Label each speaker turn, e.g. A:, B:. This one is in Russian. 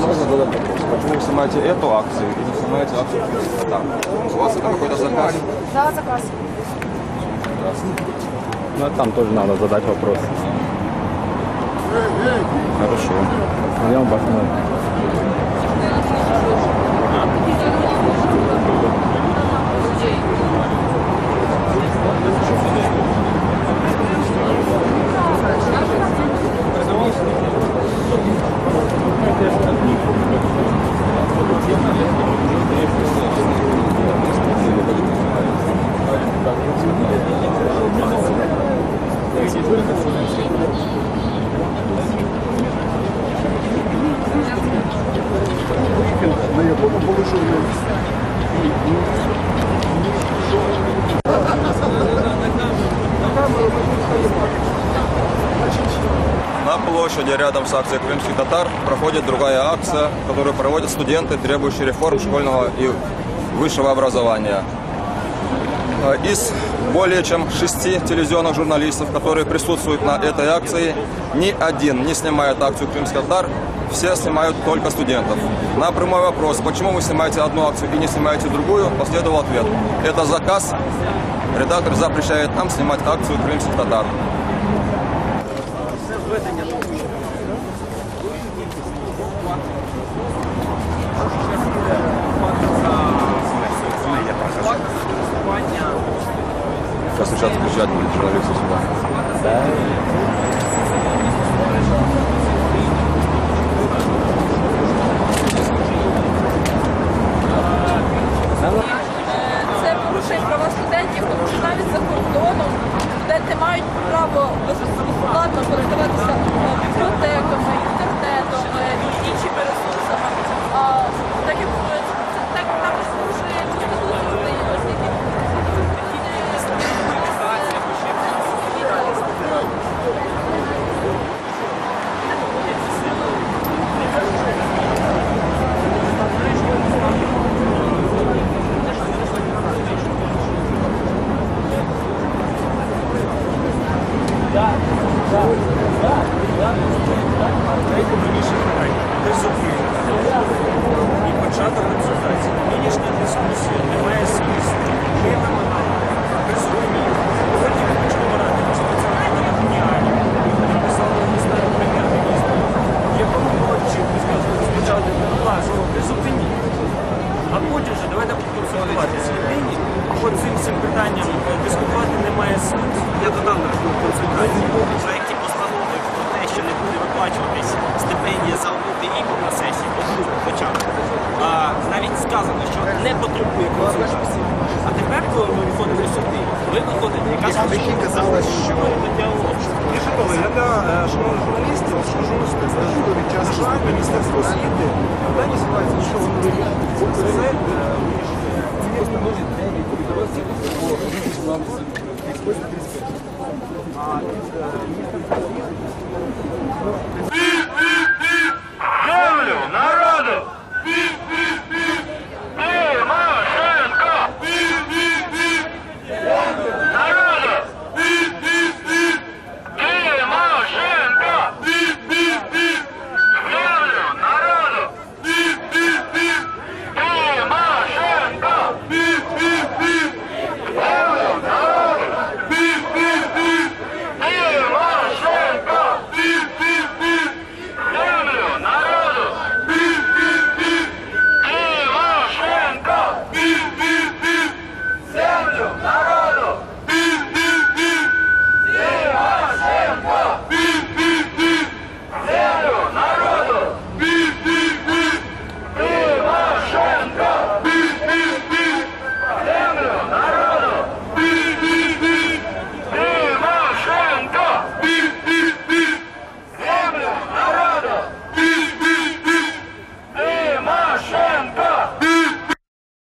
A: задать вопрос. Почему вы снимаете эту акцию и не снимаете акцию там? У вас это какой-то заказ?
B: Да, заказ.
C: Ну, а там тоже надо задать вопрос.
A: Хорошо.
C: Пойдем посмотрим.
A: На площади рядом с акцией крымских татар проходит другая акция, которую проводят студенты, требующие реформ школьного и высшего образования. Э, Из более чем шести телевизионных журналистов, которые присутствуют на этой акции, ни один не снимает акцию крымских татар, все снимают только студентов. На прямой вопрос, почему вы снимаете одну акцию и не снимаете другую, последовал ответ. Это заказ. Редактор запрещает нам снимать акцию крымских татар. Приезжать будет журналисты сюда.
B: Це порушує права студентів, тому що навіть за кордоном студенти мають право безплатно користуватися е,
D: сказано,
E: що не потребує консультації. А тепер, коли ми виходимо сюди, ви виходите, яка
D: Якщо казали, що е, шановних журналістів, що журналісти зажили від часу міністерства освіти, питання ситуації, що вони вирішують. Це вирішує.